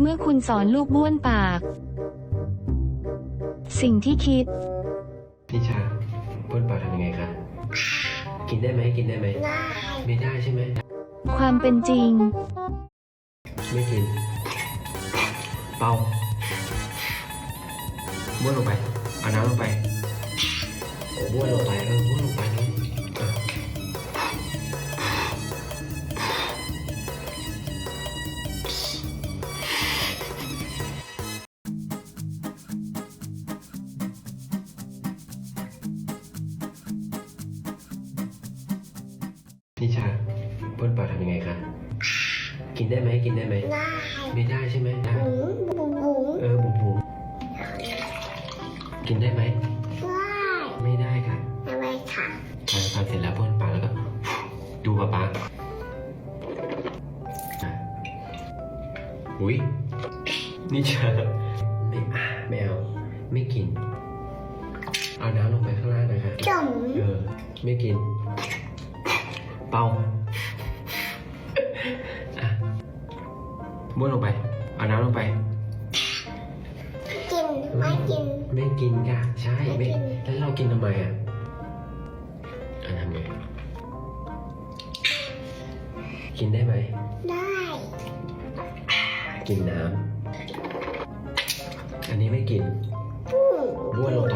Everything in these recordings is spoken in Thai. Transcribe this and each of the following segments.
เมื่อคุณสอนลูกบ้วนปาก สิ่งที่คิด นิชาพ่นปากทำยังไงคะ กินได้ไหมกินได้ไหมได้ไม่ได้ใช่ไหม ความเป็นจริง ไม่กิน เป่าบ้วนลงไปเอาน้ำลงไปโอ้บ้วนลงไปเออบ้วนลงไป นิชาพ่นปากทำยังไงคะ กินได้ไหมกินได้ไหม ได้ไม่ได้ใช่ไหมได้บุ๋งบุ๋งบุ๋งเออบุ๋มบุ๋มกินได้ไหมได้ไม่ได้ค่ะทำไมค่ะทานทานเสร็จแล้วพ่นปากแล้วก็ ดูป๊าป๊าอะอุ้ยนี่เชอไม่อะไม่เอาไม่กิน เอาน้ำลงไปข้างล่างนะคะจุ๋มเออ ไม่กิน เป่าอะบ้วนลงไป เอาน้ำลงไป กินไม่กิน ไม่กินค่ะ ใช่ ไม่ไม่กินแล้วเรากินทำไมอะอันทำไง กินได้ไหม ได้ กินน้ำ อันนี้ไม่กินบุ๋งบ้วนลงไป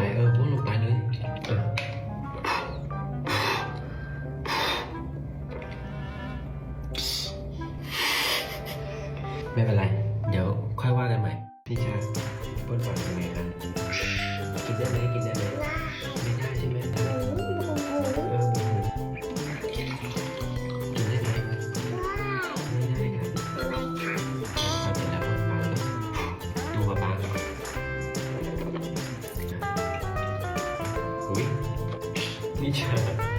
ไม่เป็นไร เดี๋ยวค่อยว่ากันใหม่ พี่ชาบ้วนปากยังไงครับกินได้ไหมกินได้ไหมได้ไม่ได้ใช่ไหมได้บุ๋งบุ๋งบุ๋งเออบุ๋มกินได้ไหมได้ไม่ได้ครับทำไมค่ะทำเสร็จแล้วพ่นปล้วดูป๊าป๊าอุ้ยนี่ชา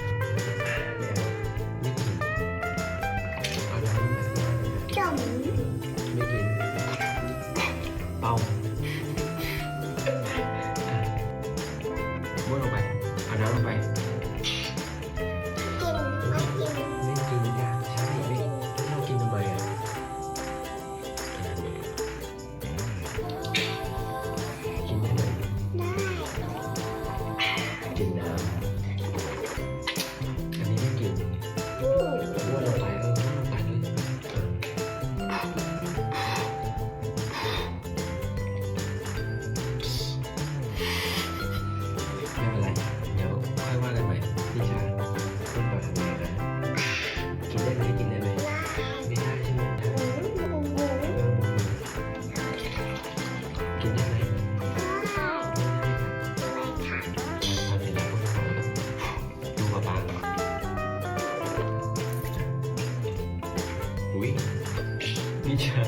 米ม่เจอ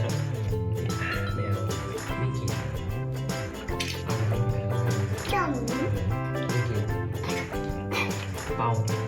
ไม่เ